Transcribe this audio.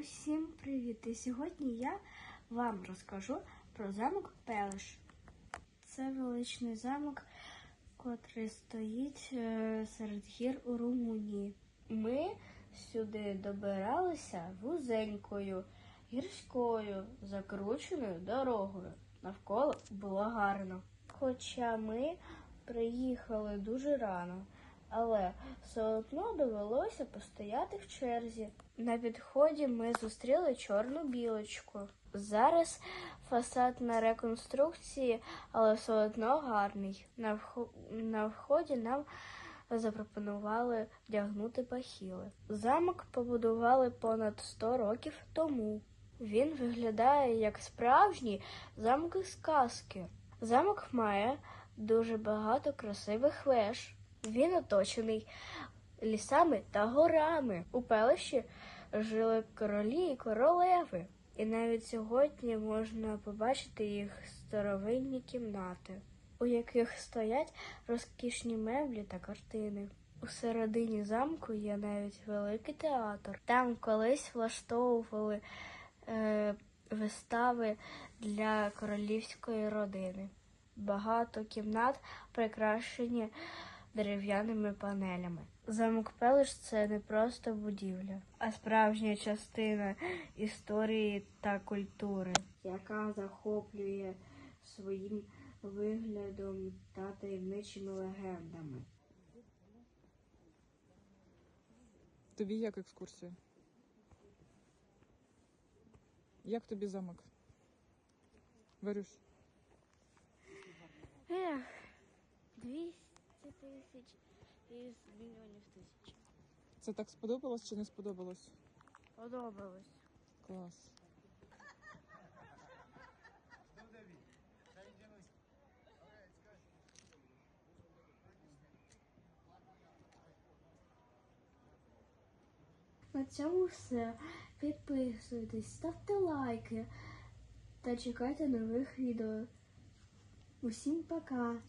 Усім привіт! І сьогодні я вам розкажу про замок Пелеш. Це величний замок, котрий стоїть е, серед гір у Румунії. Ми сюди добиралися вузенькою, гірською, закрученою дорогою. Навколо було гарно. Хоча ми приїхали дуже рано, але все одно довелося постояти в черзі. На підході ми зустріли чорну білочку. Зараз фасад на реконструкції, але все одно гарний. На, вхо- на вході нам запропонували вдягнути бахіли. Замок побудували понад 100 років тому. Він виглядає як справжній замок із казки. Замок має дуже багато красивих веж. Він оточений лісами та горами. У пелищі жили королі і королеви. І навіть сьогодні можна побачити їх старовинні кімнати, у яких стоять розкішні меблі та картини. У середині замку є навіть великий театр. Там колись влаштовували е, вистави для королівської родини. Багато кімнат прикрашені дерев'яними панелями. Замок Пелиш це не просто будівля, а справжня частина історії та культури, яка захоплює своїм виглядом та таємничими легендами. Тобі як екскурсія? Як тобі замок? Варюш, Ех, 200 тисяч із мільйонів тисяч. це так сподобалось чи не сподобалось? Подобалось. Клас. На цьому все. Підписуйтесь, ставте лайки та чекайте нових відео. Усім пока!